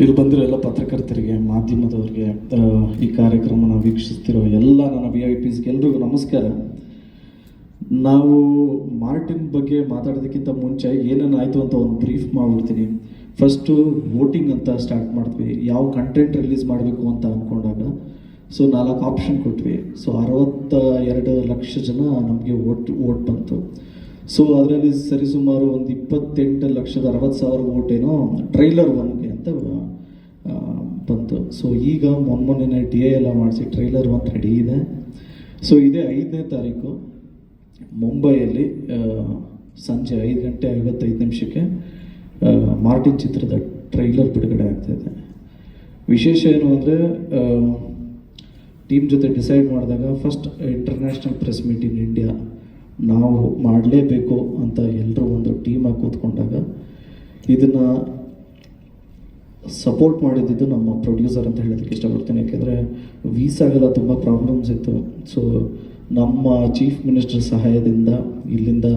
ಇಲ್ಲಿ ಬಂದಿರೋ ಎಲ್ಲ ಪತ್ರಕರ್ತರಿಗೆ, ಮಾಧ್ಯಮದವ್ರಿಗೆ ಈ ಕಾರ್ಯಕ್ರಮನ ವೀಕ್ಷಿಸ್ತಿರೋ ಎಲ್ಲ ನನ್ನ ವಿ ಐ ಪಿಸ್ಗೆ ಎಲ್ರಿಗೂ ನಮಸ್ಕಾರ. ನಾವು ಮಾರ್ಟಿನ್ ಬಗ್ಗೆ ಮಾತಾಡೋದಕ್ಕಿಂತ ಮುಂಚೆ ಏನೇನು ಆಯಿತು ಅಂತ ಒಂದು ಬ್ರೀಫ್ ಮಾಡ್ಬಿಡ್ತೀನಿ. ಫಸ್ಟು ವೋಟಿಂಗ್ ಅಂತ ಸ್ಟಾರ್ಟ್ ಮಾಡಿದ್ವಿ. ಯಾವ ಕಂಟೆಂಟ್ ರಿಲೀಸ್ ಮಾಡಬೇಕು ಅಂತ ಅಂದ್ಕೊಂಡಾಗ ಸೊ ನಾಲ್ಕು ಆಪ್ಷನ್ ಕೊಟ್ವಿ. ಸೊ ಅರವತ್ತ ಎರಡು ಲಕ್ಷ ಜನ ನಮಗೆ ವೋಟ್ ವೋಟ್ ಬಂತು. ಸೊ ಅದರಲ್ಲಿ ಸರಿಸುಮಾರು ಒಂದು ಇಪ್ಪತ್ತೆಂಟು ಲಕ್ಷದ ಅರವತ್ತು ಸಾವಿರ ಓಟೇನೋ ಟ್ರೈಲರ್ ಒನ್ಗೆ ಅಂತ ಬಂತು. ಸೊ ಈಗ ಮೊನ್ನೆ ಡಿ ಎ ಎಲ್ಲ ಮಾಡಿಸಿ ಟ್ರೈಲರ್ ಒನ್ ರೆಡಿ ಇದೆ. ಸೊ ಇದೇ ಐದನೇ ತಾರೀಕು ಮುಂಬೈಯಲ್ಲಿ ಸಂಜೆ ಐದು ಗಂಟೆ ಐವತ್ತೈದು ನಿಮಿಷಕ್ಕೆ ಮಾರ್ಟಿನ್ ಚಿತ್ರದ ಟ್ರೈಲರ್ ಬಿಡುಗಡೆ ಆಗ್ತಾಯಿದೆ ವಿಶೇಷ ಏನು ಅಂದರೆ ಟೀಮ್ ಜೊತೆ ಡಿಸೈಡ್ ಮಾಡಿದಾಗ first international press meet in India ನಾವು ಮಾಡಲೇಬೇಕು ಅಂತ ಎಲ್ಲರೂ ಒಂದು ಟೀಮಾಗಿ ಕೂತ್ಕೊಂಡಾಗ ಇದನ್ನು ಸಪೋರ್ಟ್ ಮಾಡಿದ್ದು ನಮ್ಮ ಪ್ರೊಡ್ಯೂಸರ್ ಅಂತ ಹೇಳೋದಕ್ಕೆ ಇಷ್ಟಪಡ್ತೀನಿ. ಯಾಕೆಂದರೆ ವೀಸಾಗೆಲ್ಲ ತುಂಬ ಪ್ರಾಬ್ಲಮ್ಸ್ ಇತ್ತು. ಸೊ ನಮ್ಮ ಚೀಫ್ ಮಿನಿಸ್ಟರ್ ಸಹಾಯದಿಂದ ಇಲ್ಲಿಂದ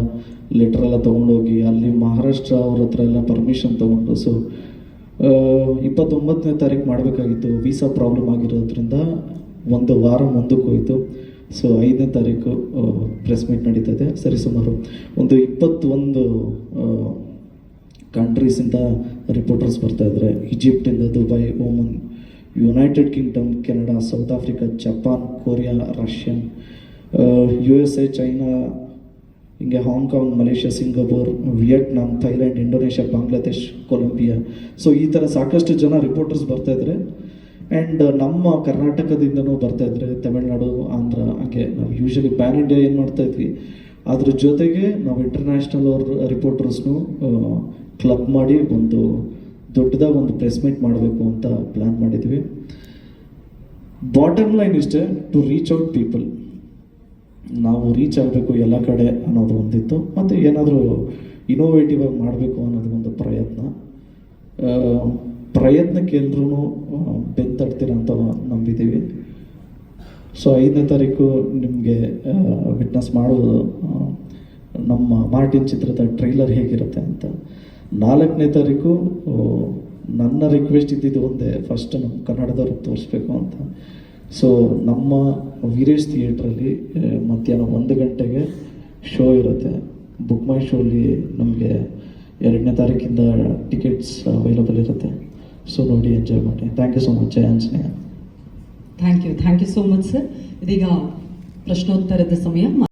ಲೆಟರ್ ಎಲ್ಲ ತೊಗೊಂಡೋಗಿ, ಅಲ್ಲಿ ಮಹಾರಾಷ್ಟ್ರ ಅವ್ರ ಹತ್ರ ಎಲ್ಲ ಪರ್ಮಿಷನ್ ತೊಗೊಂಡು ಸೊ ಇಪ್ಪತ್ತೊಂಬತ್ತನೇ ತಾರೀಕು ಮಾಡಬೇಕಾಗಿತ್ತು. ವೀಸಾ ಪ್ರಾಬ್ಲಮ್ ಆಗಿರೋದ್ರಿಂದ ಒಂದು ವಾರ ಮುಂದಕ್ಕೆ ಹೋಯಿತು. ಸೊ ಐದನೇ ತಾರೀಕು ಪ್ರೆಸ್ ಮೀಟ್ ನಡೀತದೆ. ಸರಿ, ಸುಮಾರು ಒಂದು ಇಪ್ಪತ್ತೊಂದು ಕಂಟ್ರೀಸಿಂದ ರಿಪೋರ್ಟರ್ಸ್ ಬರ್ತಾ ಇದ್ದಾರೆ ಈಜಿಪ್ಟಿಂದ Dubai Oman United Kingdom Canada South Africa Japan Korea Russian U S A China ಹಿಂಗೆ Hong Kong Malaysia Singapore Vietnam Thailand Indonesia Bangladesh Colombia so ಈ ಥರ ಸಾಕಷ್ಟು ಜನ ರಿಪೋರ್ಟರ್ಸ್ ಬರ್ತಾ ಇದ್ದಾರೆ ಆ್ಯಂಡ್ ನಮ್ಮ ಕರ್ನಾಟಕದಿಂದನೂ ಬರ್ತಾ ಇದ್ರೆ ತಮಿಳ್ನಾಡು, ಆಂಧ್ರ, ಹಾಗೆ ನಾವು ಯೂಶಲಿ ಪ್ಯಾನ್ ಇಂಡಿಯಾ ಏನು ಮಾಡ್ತಾ ಇದ್ವಿ. ಅದ್ರ ಜೊತೆಗೆ ನಾವು ಇಂಟರ್ನ್ಯಾಷನಲ್ ಅವ್ರ ರಿಪೋರ್ಟರ್ಸ್ನು ಕ್ಲಬ್ ಮಾಡಿ ಒಂದು ದೊಡ್ಡದಾಗಿ ಒಂದು ಪ್ರೆಸ್ ಮೀಟ್ ಮಾಡಬೇಕು ಅಂತ ಪ್ಲ್ಯಾನ್ ಮಾಡಿದ್ವಿ. ಬಾಟಮ್ ಲೈನ್ ಇಷ್ಟೇ ಟು ರೀಚ್ ಔಟ್ ಪೀಪಲ್ ನಾವು ರೀಚ್ ಆಗಬೇಕು ಎಲ್ಲ ಕಡೆ ಅನ್ನೋದು ಒಂದಿತ್ತು. ಮತ್ತು ಏನಾದರೂ ಇನೋವೇಟಿವ್ ಆಗಿ ಮಾಡಬೇಕು ಅನ್ನೋದು ಒಂದು ಪ್ರಯತ್ನ. ಪ್ರಯತ್ನಕ್ಕೆ ಎಲ್ಲರೂ ಬೆಂತಡ್ತೀರ ಅಂತ ನಂಬಿದ್ದೀವಿ. ಸೊ ಐದನೇ ತಾರೀಕು ನಿಮಗೆ ವಿಟ್ನೆಸ್ ಮಾಡೋದು ನಮ್ಮ ಮಾರ್ಟಿನ್ ಚಿತ್ರದ ಟ್ರೈಲರ್ ಹೇಗಿರುತ್ತೆ ಅಂತ. ನಾಲ್ಕನೇ ತಾರೀಕು ನನ್ನ ರಿಕ್ವೆಸ್ಟ್ ಇದ್ದಿದ್ದು ಒಂದೇ ಫಸ್ಟ್ ನಮ್ಮ ಕನ್ನಡದವ್ರಿಗೆ ತೋರಿಸ್ಬೇಕು ಅಂತ. ಸೊ ನಮ್ಮ ವೀರೇಶ್ ಥಿಯೇಟ್ರಲ್ಲಿ ಮಧ್ಯಾಹ್ನ ಒಂದು ಗಂಟೆಗೆ ಶೋ ಇರುತ್ತೆ. ಬುಕ್ ಮೈ ಶೋಲಿ ನಮಗೆ ಎರಡನೇ ತಾರೀಕಿಂದ ಟಿಕೆಟ್ಸ್ ಅವೈಲಬಲ್ ಇರುತ್ತೆ. ಸೊ ನೋಡಿ ಎಂಜಾಯ್ ಮಾಡಿ thank you so much Jaya Anjaneya thank you thank you so much sir ಇದೀಗ ಪ್ರಶ್ನೋತ್ತರದ ಸಮಯ.